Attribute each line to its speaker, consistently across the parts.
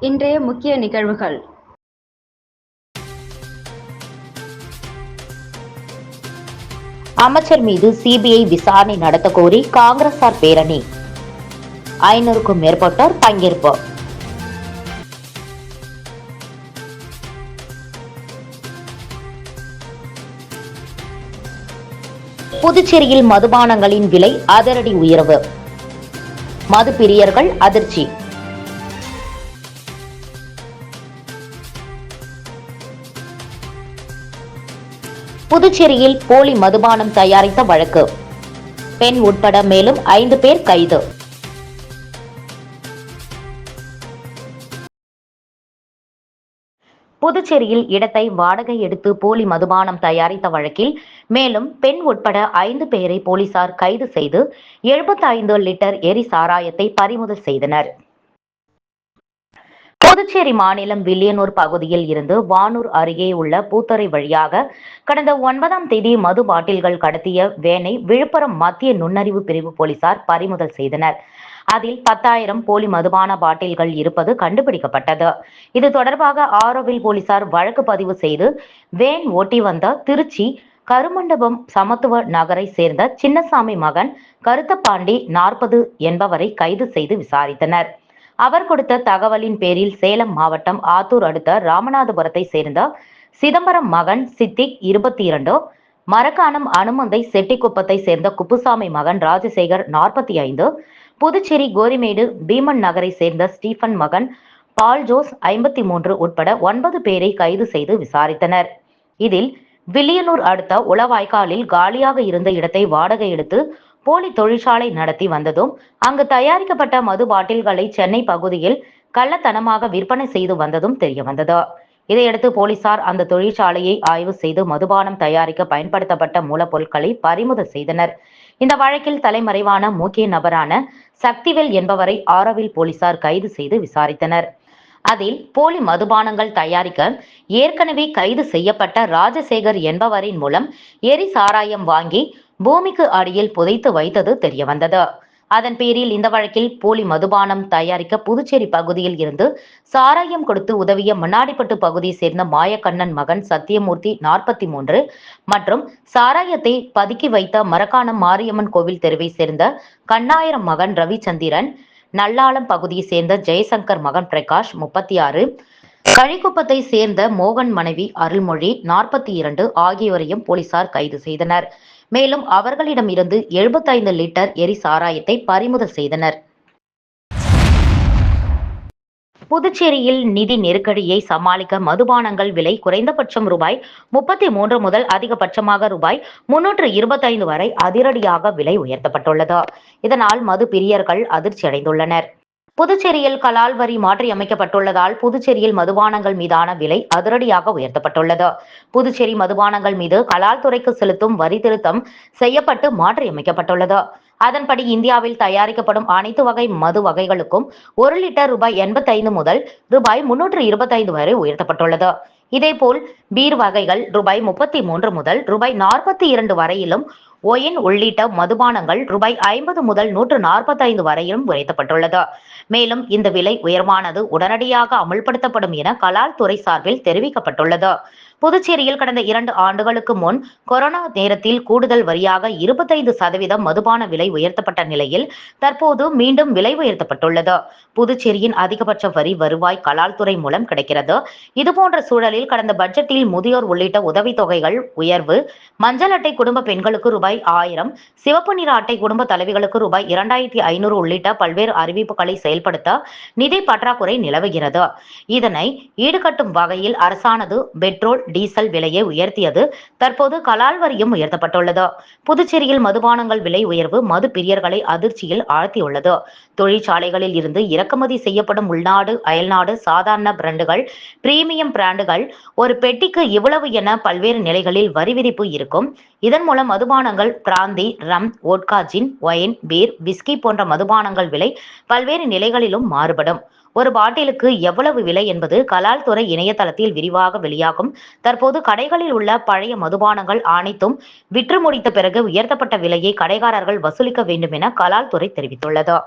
Speaker 1: இன்றைய முக்கிய நிகழ்வுகள்.
Speaker 2: அமைச்சர் மீது சிபிஐ விசாரணை நடத்த கோரி காங்கிரசார் பேரணி. ஐநூறுக்கும் மேற்பட்டோர் பங்கேற்பு. புதுச்சேரியில் மதுபானங்களின் விலை அதிரடி உயர்வு. மது பிரியர்கள் அதிர்ச்சி. புதுச்சேரியில் போலி மதுபானம் தயாரித்த வழக்கு. பெண் உட்பட மேலும் ஐந்து பேர் கைது. புதுச்சேரியில் இடத்தை வாடகை எடுத்து போலி மதுபானம் தயாரித்த வழக்கில் மேலும் பெண் உட்பட ஐந்து பேரை போலீசார் கைது செய்து 75 லிட்டர் எரி சாராயத்தை பறிமுதல் செய்தனர். புதுச்சேரி மாநிலம் வில்லியனூர் பகுதியில் இருந்து வானூர் அருகே உள்ள பூத்தரை வழியாக கடந்த ஒன்பதாம் தேதி மது பாட்டில்கள் கடத்திய வேனை விழுப்புரம் மத்திய நுண்ணறிவு பிரிவு போலீசார் பறிமுதல் செய்தனர். அதில் பத்தாயிரம் போலி மதுபான பாட்டில்கள் இருப்பது கண்டுபிடிக்கப்பட்டது. இது தொடர்பாக ஆரோவில் போலீசார் வழக்கு பதிவு செய்து வேன் ஓட்டி வந்த திருச்சி கருமண்டபம் சமத்துவ நகரை சேர்ந்த சின்னசாமி மகன் கருத்தப்பாண்டி நாற்பது என்பவரை கைது செய்து விசாரித்தனர். அவர் கொடுத்த தகவலின் பேரில் சேலம் மாவட்டம் ஆத்தூர் அடுத்த ராமநாதபுரத்தை சேர்ந்த சிதம்பரம் மகன் சித்திக் இருபத்தி இரண்டு மரக்காணம் அனுமந்தை செட்டிக்குப்பத்தை சேர்ந்த குப்புசாமி மகன் ராஜசேகர் நாற்பத்தி ஐந்து புதுச்சேரி கோரிமேடு பீமன் நகரை சேர்ந்த ஸ்டீபன் மகன் பால் ஜோஸ் ஐம்பத்தி மூன்று உட்பட ஒன்பது பேரை கைது செய்து விசாரித்தனர். இதில் வில்லியனூர் அடுத்த உளவாய்க்காலில் காலியாக இருந்த இடத்தை வாடகை எடுத்து போலி தொழிற்சாலை நடத்தி வந்ததும் அங்கு தயாரிக்கப்பட்ட மது பாட்டில்களை சென்னை பகுதியில் கள்ளத்தனமாக விற்பனை செய்து வந்ததும் தெரிய வந்தது. இதையடுத்து போலீசார் அந்த தொழிற்சாலையை ஆய்வு செய்து மதுபானம் தயாரிக்க பயன்படுத்தப்பட்ட மூலப்பொருட்களை பறிமுதல் செய்தனர். இந்த வழக்கில் தலைமறைவான முக்கிய நபரான சக்திவேல் என்பவரை ஆரோவில் போலீசார் கைது செய்து விசாரித்தனர். அதில் போலி மதுபானங்கள் தயாரிக்க ஏற்கனவே கைது செய்யப்பட்ட ராஜசேகர் என்பவரின் மூலம் எரி சாராயம் வாங்கி பூமிக்கு அடியில் புதைத்து வைத்தது தெரியவந்தது. அதன் பேரில் இந்த வழக்கில் போலி மதுபானம் தயாரிக்க புதுச்சேரி பகுதியில் இருந்து சாராயம் கொடுத்து உதவிய மண்ணாடிப்பட்டு பகுதியை சேர்ந்த மாயக்கண்ணன் மகன் சத்தியமூர்த்தி நாற்பத்தி மூன்று மற்றும் சாராயத்தை பதுக்கி வைத்த மரக்காணம் மாரியம்மன் கோவில் தெருவை சேர்ந்த கண்ணாயிரம் மகன் ரவிச்சந்திரன் நல்லாளம் பகுதியை சேர்ந்த ஜெயசங்கர் மகன் பிரகாஷ் முப்பத்தி ஆறு கழிக்குப்பத்தை சேர்ந்த மோகன் மனைவி அருள்மொழி நாற்பத்தி இரண்டு ஆகியோரையும் போலீசார் கைது செய்தனர். மேலும் அவர்களிடமிருந்து எழுபத்தைந்து லிட்டர் எரி சாராயத்தை பறிமுதல் செய்தனர். புதுச்சேரியில் நிதி நெருக்கடியை சமாளிக்க மதுபானங்கள் விலை குறைந்தபட்சம் ரூபாய் முப்பத்தி மூன்று முதல் அதிகபட்சமாக ரூபாய் முன்னூற்று இருபத்தைந்து வரை அதிரடியாக விலை உயர்த்தப்பட்டுள்ளது. இதனால் மது பிரியர்கள் அதிர்ச்சி அடைந்துள்ளனர் புதுச்சேரியில் கலால் வரி மாற்றியமைக்கப்பட்டுள்ளதால் புதுச்சேரியில் மதுபானங்கள் மீதான விலை அதிரடியாக உயர்த்தப்பட்டுள்ளது. புதுச்சேரி மதுபானங்கள் மீது கலால் துறைக்கு செலுத்தும் வரி திருத்தம் செய்யப்பட்டு மாற்றியமைக்கப்பட்டுள்ளது அதன்படி இந்தியாவில் தயாரிக்கப்படும் அனைத்து வகை மது வகைகளுக்கும் ஒரு லிட்டர் ரூபாய் எண்பத்தைந்து முதல் ரூபாய் முன்னூற்று இருபத்தைந்து வரை உயர்த்தப்பட்டுள்ளது. இதேபோல் பீர் வகைகள் ரூபாய் முப்பத்தி மூன்று முதல் ரூபாய் நாற்பத்தி இரண்டு வரையிலும் ஒயின் உள்ளிட்ட மதுபானங்கள் ரூபாய் ஐம்பது முதல் நூற்று நாற்பத்தைந்து வரையிலும் உயர்த்தப்பட்டுள்ளது மேலும் இந்த விலை உயர்வானது உடனடியாக அமல்படுத்தப்படும் என கலால் துறை சார்பில் தெரிவிக்கப்பட்டுள்ளது. புதுச்சேரியில் கடந்த இரண்டு ஆண்டுகளுக்கு முன் கொரோனா நேரத்தில் கூடுதல் வரியாக இருபத்தைந்து சதவீதம் மதுபான விலை உயர்த்தப்பட்ட நிலையில் தற்போது மீண்டும் விலை உயர்த்தப்பட்டுள்ளது. புதுச்சேரியின் அதிகபட்ச வரி வருவாய் கலால் துறை மூலம் கிடைக்கிறது. இதுபோன்ற சூழலில் கடந்த பட்ஜெட்டில் முதியோர் உள்ளிட்ட உதவித்தொகைகள் உயர்வு மஞ்சள் அட்டை குடும்ப பெண்களுக்கு ரூபாய் ரூபாய் ஆயிரம். சிவப்பு நிற அட்டை குடும்ப தலைவிகளுக்கு ரூபாய் இரண்டாயிரத்தி ஐநூறு உள்ளிட்ட பல்வேறு அறிவிப்புகளை செயல்படுத்த நிதி பற்றாக்குறை நிலவுகிறது. இதனை ஈடுகட்டும் வகையில் அரசானது பெட்ரோல் டீசல் விலையை உயர்த்தியது. தற்போது கலால் வரியும் உயர்த்தப்பட்டுள்ளது. புதுச்சேரியில் மதுபானங்கள் விலை உயர்வு மது பிரியர்களை அதிர்ச்சியில் ஆழ்த்தியுள்ளது. தொழிற்சாலைகளில் இருந்து இறக்குமதி செய்யப்படும் உள்நாடு அயல்நாடு சாதாரண பிராண்டுகள் பிரீமியம் பிராண்டுகள் ஒரு பெட்டிக்கு இவ்வளவு என பல்வேறு நிலைகளில் வரி விதிப்பு இருக்கும். இதன் மூலம் மதுபானங்கள் brandy rum vodka gin wine beer whisky போன்ற மதுபானங்கள் விலை பல்வேறு நிலைகளிலும் மாறுபடும். ஒரு பாட்டிலுக்கு எவ்வளவு விலை என்பது கலால் துறை இணையதளத்தில் விரிவாக வெளியாகும். தற்போது கடைகளில் உள்ள பழைய மதுபானங்கள் அனைத்தும் விற்று முடித்த பிறகு உயர்த்தப்பட்ட விலையை கடைக்காரர்கள் வசூலிக்க வேண்டும் என கலால் துறை தெரிவித்துள்ளது.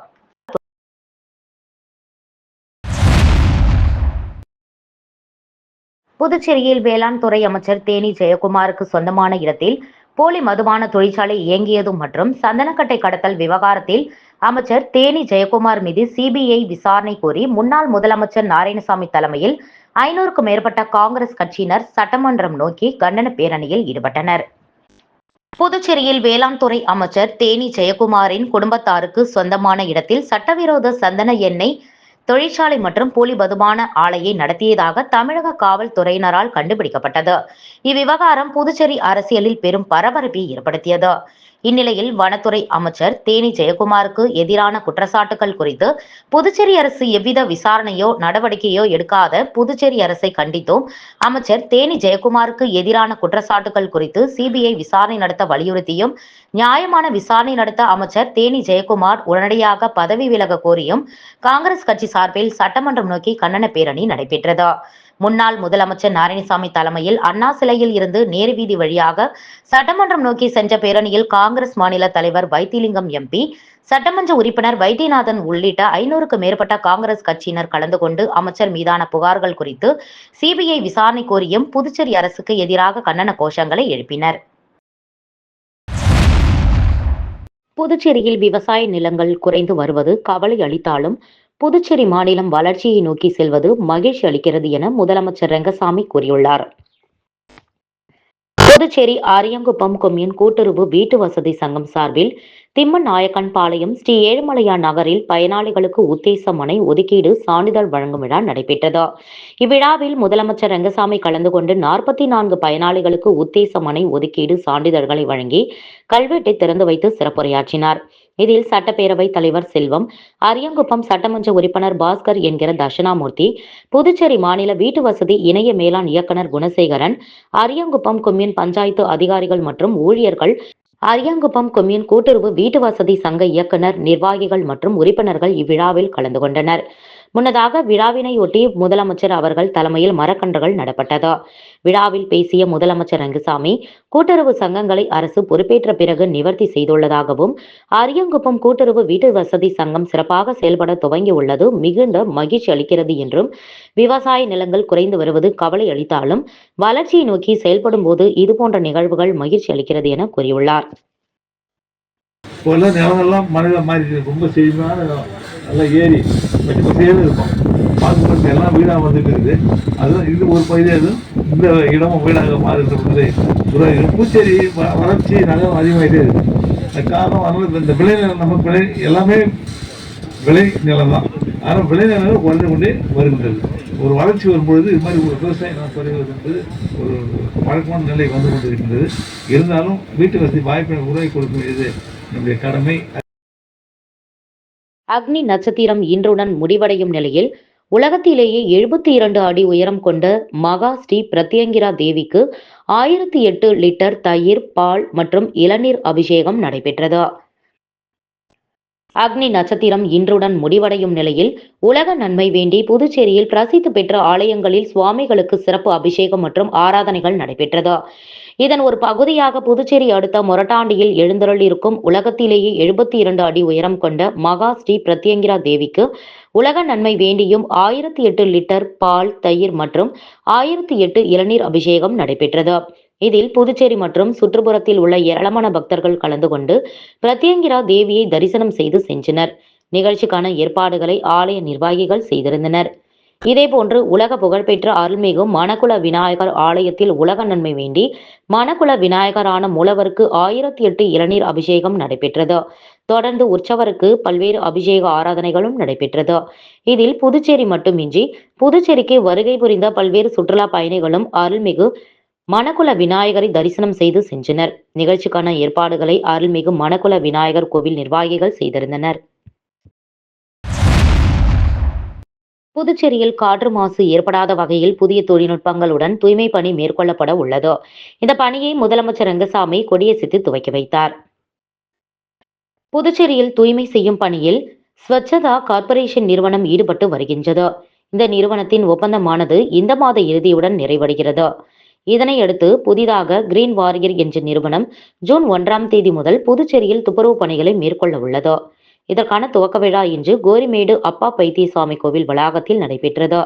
Speaker 2: புதுச்சேரியில் வேளாண் துறை அமைச்சர் தேனி ஜெயக்குமாருக்கு சொந்தமான இடத்தில் போலி மதுபான தொழிற்சாலை இயங்கியது மற்றும் சந்தனக்கட்டை கடத்தல் விவகாரத்தில் அமைச்சர் தேனி ஜெயக்குமார் மீது சிபிஐ விசாரணை கோரி முன்னாள் முதலமைச்சர் நாராயணசாமி தலைமையில் ஐநூறுக்கும் மேற்பட்ட காங்கிரஸ் கட்சியினர் சட்டமன்றம் நோக்கி கண்டன பேரணியில் ஈடுபட்டனர். புதுச்சேரியில் வேளாண் துறை அமைச்சர் தேனி ஜெயக்குமாரின் குடும்பத்தாருக்கு சொந்தமான இடத்தில் சட்டவிரோத சந்தன எண்ணெய் தொழிற்சாலை மற்றும் போலி பதுமான ஆலையை நடத்தியதாக தமிழக காவல்துறையினரால் கண்டுபிடிக்கப்பட்டது. இவ்விவகாரம் புதுச்சேரி அரசியலில் பெரும் பரபரப்பை ஏற்படுத்தியது. இந்நிலையில் வனத்துறை அமைச்சர் தேனி ஜெயக்குமாருக்கு எதிரான குற்றச்சாட்டுகள் குறித்து புதுச்சேரி அரசு எவ்வித விசாரணையோ நடவடிக்கையோ எடுக்காத புதுச்சேரி அரசை கண்டித்தும் அமைச்சர் தேனி ஜெயக்குமாருக்கு எதிரான குற்றச்சாட்டுகள் குறித்து சிபிஐ விசாரணை நடத்த வலியுறுத்தியும் நியாயமான விசாரணை நடத்த அமைச்சர் தேனி ஜெயக்குமார் உடனடியாக பதவி விலக கோரியும் காங்கிரஸ் கட்சி சார்பில் சட்டமன்றம் நோக்கி கண்டன பேரணி நடைபெற்றது. முன்னாள் முதலமைச்சர் நாராயணசாமி தலைமையில் அண்ணா சிலையில் இருந்து நேரு வீதி வழியாக சட்டமன்றம் நோக்கி சென்ற பேரணியில் காங்கிரஸ் மாநில தலைவர் வைத்திலிங்கம் எம்பி சட்டமன்ற உறுப்பினர் வைத்தியநாதன் உள்ளிட்ட ஐநூறுக்கு மேற்பட்ட காங்கிரஸ் கட்சியினர் கலந்து கொண்டு அமைச்சர் மீதான புகார்கள் குறித்து சிபிஐ விசாரணை கோரியும் புதுச்சேரி அரசுக்கு எதிராக கண்டன கோஷங்களை எழுப்பினர். புதுச்சேரியில் விவசாய நிலங்கள் குறைந்து வருவது கவலை அளித்தாலும் புதுச்சேரி மாநிலம் வளர்ச்சியை நோக்கி செல்வது மகிழ்ச்சி அளிக்கிறது என முதலமைச்சர் ரங்கசாமி கூறியுள்ளார். புதுச்சேரி ஆரியங்குப்பம் கொம்யூன் கூட்டுறவு வீட்டு வசதி சங்கம் சார்பில் திம்மன் நாயக்கன் பாளையம் ஸ்ரீ ஏழுமலையா நகரில் பயனாளிகளுக்கு உத்தேச மனை ஒதுக்கீடு சான்றிதழ் வழங்கும் விழா நடைபெற்றது. இவ்விழாவில் முதலமைச்சர் ரங்கசாமி கலந்து கொண்டு நாற்பத்தி நான்கு பயனாளிகளுக்கு உத்தேச மனை ஒதுக்கீடு சான்றிதழ்களை வழங்கி கல்வெட்டை திறந்து வைத்து சிறப்புரையாற்றினார். இதில் சட்டப்பேரவை தலைவர் செல்வம் அரியங்குப்பம் சட்டமன்ற உறுப்பினர் பாஸ்கர் என்கிற தட்சிணாமூர்த்தி புதுச்சேரி மாநில வீட்டு வசதி இணைய மேலாண் இயக்குனர் குணசேகரன் அரியங்குப்பம் கொம்யூன் பஞ்சாயத்து அதிகாரிகள் மற்றும் ஊழியர்கள் அரியங்குப்பம் கொம்யூன் கூட்டுறவு வீட்டு வசதி சங்க இயக்குனர் நிர்வாகிகள் மற்றும் உறுப்பினர்கள் இவ்விழாவில் கலந்து கொண்டனர். முன்னதாக விழாவினையொட்டி முதலமைச்சர் அவர்கள் தலைமையில் மரக்கன்றுகள் நடப்பட்டது. விழாவில் பேசிய முதலமைச்சர் ரங்கசாமி கூட்டுறவு சங்கங்களை அரசு பொறுப்பேற்ற பிறகு நிவர்த்தி செய்துள்ளதாகவும் அரியங்குப்பம் கூட்டுறவு வீட்டு வசதி சங்கம் சிறப்பாக செயல்பட துவங்கியுள்ளது மிகுந்த மகிழ்ச்சி அளிக்கிறது என்றும் விவசாய நிலங்கள் குறைந்து வருவது கவலை அளித்தாலும் வளர்ச்சியை நோக்கி செயல்படும் போது இதுபோன்ற நிகழ்வுகள் மகிழ்ச்சி அளிக்கிறது என கூறியுள்ளார்.
Speaker 3: நிலமெல்லாம் ரொம்ப செழிப்பான நல்லா ஏரி பச்சை இருக்கும் பார்க்கும்போது எல்லாம் வீடாக வந்துட்டு இருக்குது அதுவும் இது ஒரு பகுதியாக இருக்கும் இந்த இடமும் வீடாக மாறுகிற பொழுது பூச்செடி வளர்ச்சி நகரம் அதிகமாகிட்டே இருக்குது அது காரணம் அதனால் இந்த விளை நிலம் நம்ம விளை எல்லாமே விளை நிலம் தான் ஆனால் விளை நிலங்கள் குறைந்து கொண்டே வருகின்றது ஒரு வளர்ச்சி வரும்பொழுது இது மாதிரி ஒரு விவசாயம் நான் குறைவது என்பது ஒரு வழக்கமான நிலை வந்து கொண்டிருக்கின்றது இருந்தாலும் வீட்டு வசதி வாய்ப்பை உருவாக்கி கொடுக்க வேண்டியது நம்முடைய கடமை.
Speaker 2: அக்னி நட்சத்திரம் இன்றுடன் முடிவடையும் நிலையில் உலகத்திலேயே எழுபத்தி இரண்டு அடி உயரம் கொண்ட மகா ஸ்ரீ பிரத்யங்கிரா தேவிக்கு ஆயிரத்தி எட்டு லிட்டர் தயிர் பால் மற்றும் இளநீர் அபிஷேகம் நடைபெற்றது. அக்னி நட்சத்திரம் இன்றுடன் முடிவடையும் நிலையில் உலக நன்மை வேண்டி புதுச்சேரியில் பிரசித்தி பெற்ற ஆலயங்களில் சுவாமிகளுக்கு சிறப்பு அபிஷேகம் மற்றும் ஆராதனைகள் நடைபெற்றது. இதன் ஒரு பகுதியாக புதுச்சேரி அடுத்த மொரட்டாண்டியில் எழுந்தருளிருக்கும் உலகத்திலேயே எழுபத்தி இரண்டு அடி உயரம் கொண்ட மகா ஸ்ரீ பிரத்யங்கிரா தேவிக்கு உலக நன்மை வேண்டியும் ஆயிரத்தி எட்டு லிட்டர் பால் தயிர் மற்றும் ஆயிரத்தி எட்டு இளநீர் அபிஷேகம் நடைபெற்றது. இதில் புதுச்சேரி மற்றும் சுற்றுப்புறத்தில் உள்ள ஏராளமான பக்தர்கள் கலந்து கொண்டு பிரத்யங்கிரா தேவியை தரிசனம் செய்து சென்றனர். நிகழ்ச்சிக்கான ஏற்பாடுகளை ஆலய நிர்வாகிகள் செய்திருந்தனர். இதேபோன்று உலக புகழ்பெற்ற அருள்மிகு மணக்குள விநாயகர் ஆலயத்தில் உலக நன்மை வேண்டி மணக்குள விநாயகரான மூலவருக்கு ஆயிரத்தி எட்டு இளநீர் அபிஷேகம் நடைபெற்றது. தொடர்ந்து உற்சவருக்கு பல்வேறு அபிஷேக ஆராதனைகளும் நடைபெற்றது. இதில் புதுச்சேரி மட்டுமின்றி புதுச்சேரிக்கு வருகை புரிந்த பல்வேறு சுற்றுலா பயணிகளும் அருள்மிகு மணக்குள விநாயகரை தரிசனம் செய்து சென்றனர். நிகழ்ச்சிக்கான ஏற்பாடுகளை அருள்மிகு மணக்குள விநாயகர் கோவில் நிர்வாகிகள் செய்திருந்தனர். புதுச்சேரியில் காற்று மாசு ஏற்படாத வகையில் புதிய தொழில்நுட்பங்களுடன் தூய்மை பணி மேற்கொள்ளப்பட உள்ளது. இந்த பணியை முதலமைச்சர் ரங்கசாமி கொடியசித்து துவக்கி வைத்தார். புதுச்சேரியில் தூய்மை செய்யும் பணியில் ஸ்வச்சதா கார்ப்பரேஷன் நிறுவனம் ஈடுபட்டு வருகின்றது. இந்த நிறுவனத்தின் ஒப்பந்தமானது இந்த மாத இறுதியுடன் நிறைவடைகிறது. இதனையடுத்து புதிதாக கிரீன் வாரியர் என்ற நிறுவனம் ஜூன் ஒன்றாம் தேதி முதல் புதுச்சேரியில் துப்புரவு பணிகளை மேற்கொள்ள உள்ளது. இதற்கான துவக்க விழா இன்று கோரிமேடு அப்பா பைத்தியசாமி கோவில் வளாகத்தில் நடைபெற்றது.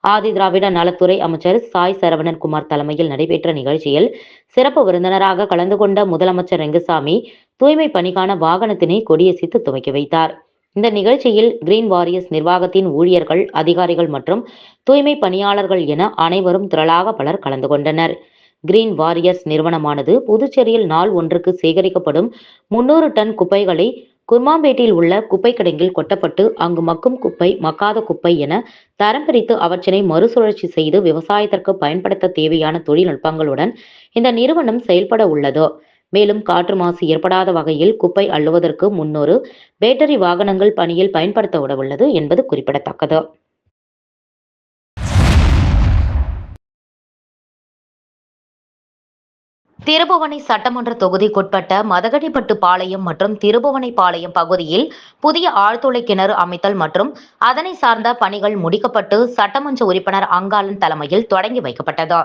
Speaker 2: ஆதி திராவிட நலத்துறை அமைச்சர் சாய் சரவணன் குமார் தலைமையில் நடைபெற்ற நிகழ்ச்சியில் சிறப்பு விருந்தினராக கலந்து கொண்ட முதலமைச்சர் ரெங்கசாமி தூய்மை பணிக்கான வாகனத்தினை கொடியசைத்து துவக்கி வைத்தார். இந்த நிகழ்ச்சியில் கிரீன் வாரியர்ஸ் நிர்வாகத்தின் ஊழியர்கள் அதிகாரிகள் மற்றும் தூய்மை பணியாளர்கள் என அனைவரும் திரளாக பலர் கலந்து கொண்டனர். கிரீன் வாரியர்ஸ் நிறுவனமானது புதுச்சேரியில் நாள் ஒன்றுக்கு சேகரிக்கப்படும் முன்னூறு டன் குப்பைகளை குர்மாம்பேட்டில் உள்ள குப்பை கிடங்கில் கொட்டப்பட்டு அங்கு மக்கும் குப்பை மக்காத குப்பை என தரம் பிரித்து அவற்றினை மறுசுழற்சி செய்து விவசாயத்திற்கு பயன்படுத்த தேவையான தொழில்நுட்பங்களுடன் இந்த நிறுவனம் செயல்பட உள்ளது. மேலும் காற்று மாசு ஏற்படாத வகையில் குப்பை அள்ளுவதற்கு முன்னூறு பேட்டரி வாகனங்கள் பணியில் பயன்படுத்த உடவுள்ளது என்பது குறிப்பிடத்தக்கது. திருபுவனை சட்டமன்ற தொகுதிக்குட்பட்ட மதகடிப்பட்டு பாளையம் மற்றும் திருபுவனை பாளையம் பகுதியில் புதிய ஆழ்துளை கிணறு அமைத்தல் மற்றும் அதனை சார்ந்த பணிகள் முடிக்கப்பட்டு சட்டமன்ற உறுப்பினர் அங்காளன் தலைமையில் தொடங்கி வைக்கப்பட்டது.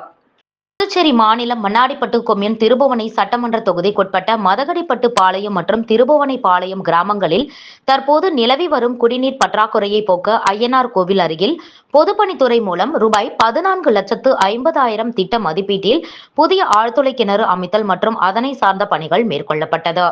Speaker 2: புதுச்சேரி மாநிலம் மண்ணாடிப்பட்டு கொம்யூன் திருபுவனை சட்டமன்ற தொகுதிக்குட்பட்ட மதகடிப்பட்டு பாளையம் மற்றும் திருபுவனை பாளையம் கிராமங்களில் தற்போது நிலவி வரும் குடிநீர் பற்றாக்குறையை போக்க ஐயனார் கோவில் அருகில் பொதுப்பணித்துறை மூலம் ரூபாய் பதினான்கு லட்சத்து ஐம்பதாயிரம் திட்ட மதிப்பீட்டில் புதிய ஆழ்துளை கிணறு அமைத்தல் மற்றும் அதனை சார்ந்த பணிகள் மேற்கொள்ளப்பட்டது.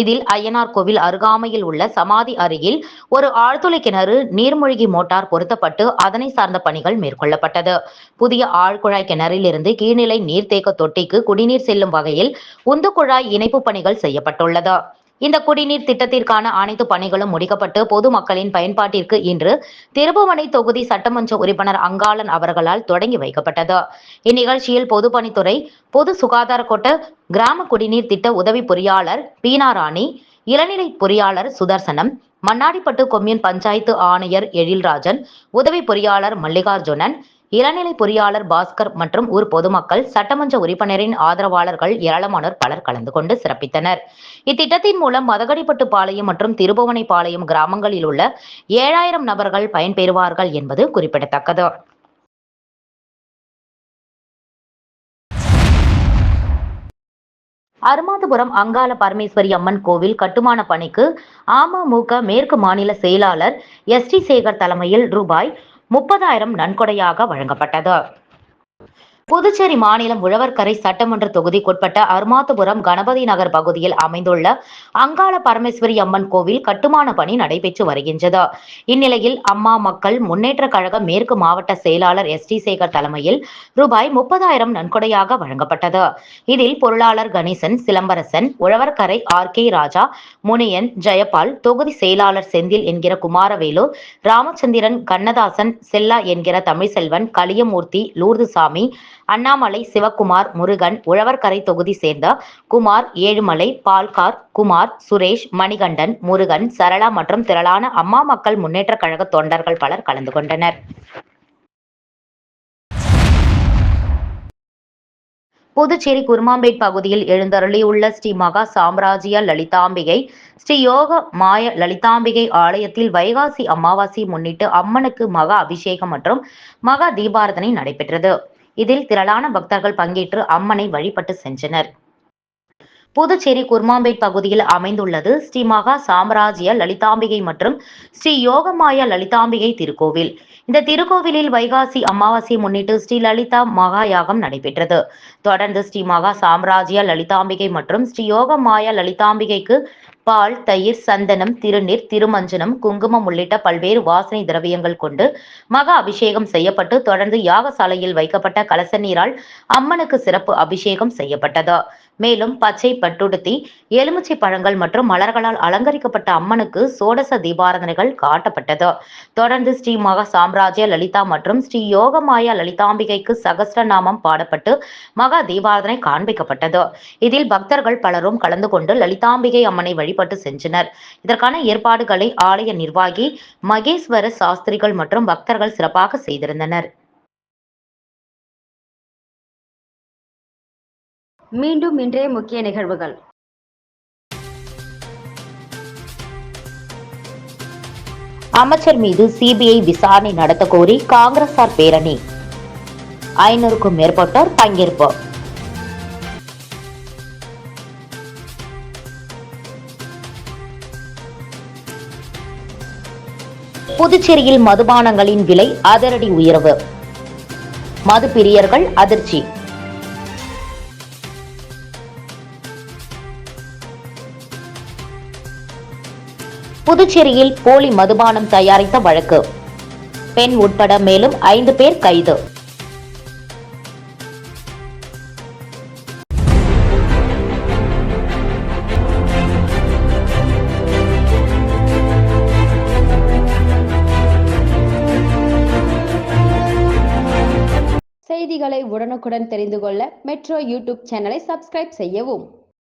Speaker 2: இதில் ஐயனார் கோவில் அருகாமையில் உள்ள சமாதி அருகில் ஒரு ஆழ்துளை கிணறு நீர்மூழ்கி மோட்டார் பொருத்தப்பட்டு அதனை சார்ந்த பணிகள் மேற்கொள்ளப்பட்டது. புதிய ஆழ்குழாய் கிணறிலிருந்து கீழ்நிலை நீர்த்தேக்க தொட்டிக்கு குடிநீர் செல்லும் வகையில் உந்து குழாய் இணைப்பு பணிகள் செய்யப்பட்டுள்ளது. இந்த குடிநீர் திட்டத்திற்கான அனைத்து பணிகளும் முடிக்கப்பட்டு பொதுமக்களின் பயன்பாட்டிற்கு இன்று திருபுவனை தொகுதி சட்டமன்ற உறுப்பினர் அங்காளன் அவர்களால் தொடங்கி வைக்கப்பட்டது. இந்நிகழ்ச்சியில் பொதுப்பணித்துறை பொது சுகாதார கோட்ட கிராம குடிநீர் திட்ட உதவி பொறியாளர் பீனாராணி இளநிலை பொறியாளர் சுதர்சனம் மண்ணாடிப்பட்டு கொம்யூன் பஞ்சாயத்து ஆணையர் எழில்ராஜன் உதவி பொறியாளர் மல்லிகார்ஜுனன் இளநிலை பொறியாளர் பாஸ்கர் மற்றும் ஊர் பொதுமக்கள் சட்டமன்ற உறுப்பினரின் ஆதரவாளர்கள் ஏராளமானோர் பலர் கலந்து கொண்டு சிறப்பித்தனர். இத்திட்டத்தின் மூலம் மதகடிப்பட்டு பாளையம் மற்றும் திருபுவனை பாளையம் கிராமங்களில் உள்ள ஏழாயிரம் நபர்கள் பயன்பெறுவார்கள் என்பது குறிப்பிடத்தக்கது. அருமாதபுரம் அங்காள பரமேஸ்வரி அம்மன் கோவில் கட்டுமான பணிக்கு அமமுக மேற்கு மாநில செயலாளர் எஸ் டி சேகர் தலைமையில் ரூபாய் முப்பதாயிரம் நன்கொடையாக வழங்கப்பட்டது. புதுச்சேரி மாநிலம் உழவர்கரை சட்டமன்ற தொகுதிக்குட்பட்ட அருமாத்துபுரம் கணபதி நகர் பகுதியில் அமைந்துள்ள அங்காள பரமேஸ்வரி அம்மன் கோவில் கட்டுமான பணி நடைபெற்று வருகின்றது. இந்நிலையில் அம்மா மக்கள் முன்னேற்ற கழக மேற்கு மாவட்ட செயலாளர் எஸ் டி சேகர் தலைமையில் ரூபாய் முப்பதாயிரம் நன்கொடையாக வழங்கப்பட்டது. இதில் பொருளாளர் கணேசன் சிலம்பரசன் உழவர்கரை ஆர் கே ராஜா முனியன் ஜெயபால் தொகுதி செயலாளர் செந்தில் என்கிற குமாரவேலு ராமச்சந்திரன் கண்ணதாசன் செல்லா என்கிற தமிழ்செல்வன் கலியமூர்த்தி லூர்துசாமி அண்ணாமலை சிவகுமார் முருகன் உழவர்கரை தொகுதி சேர்ந்த குமார் ஏழுமலை பால்கார் குமார் சுரேஷ் மணிகண்டன் முருகன் சரளா மற்றும் திரளான அம்மா மக்கள் முன்னேற்ற கழக தொண்டர்கள் பலர் கலந்து கொண்டனர். புதுச்சேரி குருமாம்பேட் பகுதியில் எழுந்தருளியுள்ள ஸ்ரீ மகா சாம்ராஜ்ய லலிதாம்பிகை ஸ்ரீ யோக மாய லலிதாம்பிகை ஆலயத்தில் வைகாசி அமாவாசை முன்னிட்டு அம்மனுக்கு மகா அபிஷேகம் மற்றும் மகா தீபாரதனை நடைபெற்றது. இதில் திரளான பக்தர்கள் பங்கேற்று அம்மனை வழிபட்டு சென்றனர். புதுச்சேரி குர்மாம்பேட் பகுதியில் அமைந்துள்ளது ஸ்ரீ மகா சாம்ராஜ்ய லலிதாம்பிகை மற்றும் ஸ்ரீ யோகமாயா லலிதாம்பிகை திருக்கோவில். இந்த திருக்கோவிலில் வைகாசி அமாவாசை முன்னிட்டு ஸ்ரீ லலிதா மகா யாகம் நடைபெற்றது. தொடர்ந்து ஸ்ரீ மகா சாம்ராஜ்ய லலிதாம்பிகை மற்றும் ஸ்ரீ யோகமாயா லலிதாம்பிகைக்கு பால் தயிர் சந்தனம் திருநீர் திருமஞ்சனம் குங்குமம் உள்ளிட்ட பல்வேறு வாசனை திரவியங்கள் கொண்டு மகா அபிஷேகம் செய்யப்பட்டு தொடர்ந்து யாகசாலையில் வைக்கப்பட்ட கலச நீரால் அம்மனுக்கு சிறப்பு அபிஷேகம் செய்யப்பட்டது. மேலும் பச்சை பட்டுடுத்தி எலுமிச்சை பழங்கள் மற்றும் மலர்களால் அலங்கரிக்கப்பட்ட அம்மனுக்கு சோடச தீபாரதனைகள் காட்டப்பட்டது. தொடர்ந்து ஸ்ரீ மகா சாம்ராஜ்ய லலிதா மற்றும் ஸ்ரீ யோகமாயா லலிதாம்பிகைக்கு சகஸ்ரநாமம் பாடப்பட்டு மகா தீபாரதனை காண்பிக்கப்பட்டது. இதில் பக்தர்கள் பலரும் கலந்து கொண்டு லலிதாம்பிகை அம்மனை வழிபட்டு சென்றனர். இதற்கான ஏற்பாடுகளை ஆலய நிர்வாகி மகேஸ்வர சாஸ்திரிகள் மற்றும் பக்தர்கள் சிறப்பாக செய்திருந்தனர்.
Speaker 1: மீண்டும் இன்றைய முக்கிய நிகழ்வுகள்.
Speaker 2: அமைச்சர் மீது சிபிஐ விசாரணை நடத்த கோரி காங்கிரசார் பேரணி. ஐநூறுக்கும் மேற்பட்டோர் பங்கேற்பு. புதுச்சேரியில் மதுபானங்களின் விலை அதிரடி உயர்வு. மது பிரியர்கள் அதிர்ச்சி. புதுச்சேரியில் போலி மதுபானம் தயாரித்த வழக்கு. பெண் உட்பட மேலும் ஐந்து பேர் கைது.
Speaker 4: செய்திகளை உடனுக்குடன் தெரிந்து கொள்ள மெட்ரோ யூடியூப் சேனலை சப்ஸ்கிரைப் செய்யவும்.